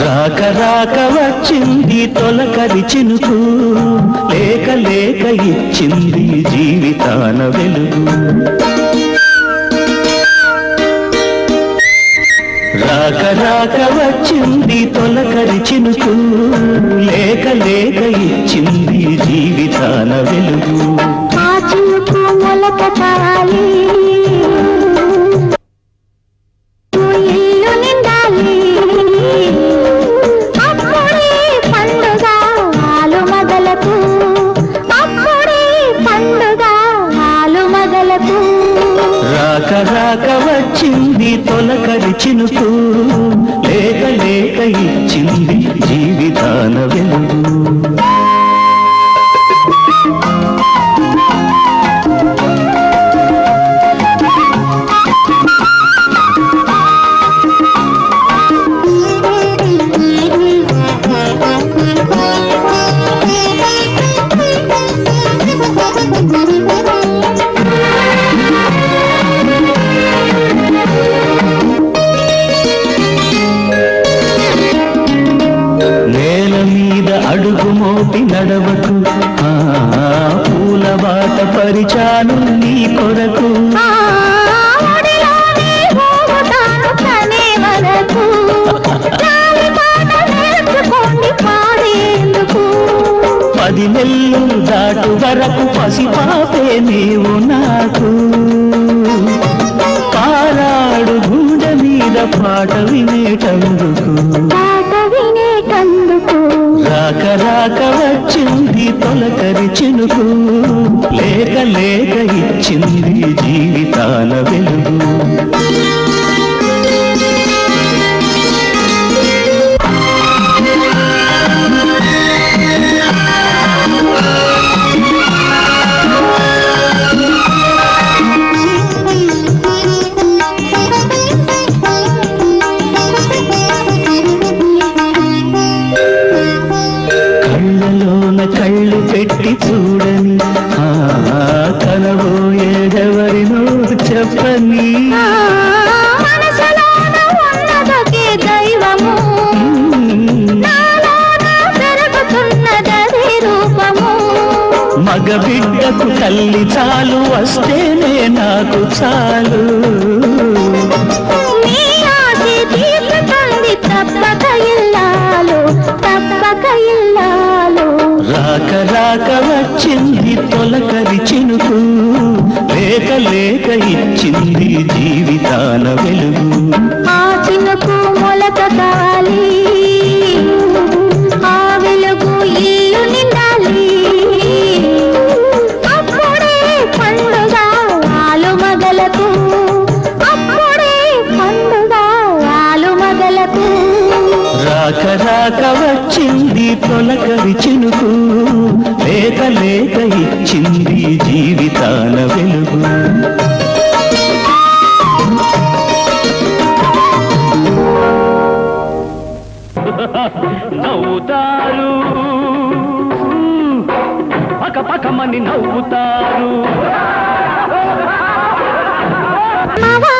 రాక రాక వచ్చింది తొలకరి చినుకు లేక లేక ఇచ్చింది జీవితాన వెలుగు. రాక రాక వచ్చింది తొలకరి చినుకు లేక లేక ఇచ్చింది జీవితాన వెలుగు. మొలకటాలి పండుగ పండుగ రాక వచ్చింది తొలకరి చినుకు. లేక లేక ఇచ్చింది జీవితాన వెలుగు. మోపి నడవకు. పూల బాట పరిచాను నీ కొరకు. పది నెల్లు దాటు వరకు పసిపాపే నీవు నాకు. పారాడు గుండె మీద పాట వినేటందుకు రాక వచ్చింది తొలకరి చినుకు. లేక లేక ఇచ్చింది జీవితాల వెలుగు. కళ్ళలోన కళ్ళు పెట్టి చూడని కనబోయేదెవరినో చెప్పని. ఆ మనసులోన ఉన్నదొకే దైవము. నాలోన పెరుగుతున్నదదే రూపము. మగ బిడ్డకు తల్లి చాలు వస్తేనే నాకు చాలు. రాక రాక వచ్చింది తొలకరి చినుకు లేక లేక ఇచ్చింది జీవితాన వెలుగు. ఆ చినుకు మొలక కాలి ఆ వెలుగు ఇల్లు నిండాలి. అప్పుడే పండుగ ఆలు మగలకు అప్పుడే పండుగ ఆలు మగలకు రాక రాక వచ్చింది తొలకరి చినుకు లేక లేక ఇచ్చింది జీవితాన వెలుగు. నవ్వుతారు. పక పకమని నవ్వుతారు. మావా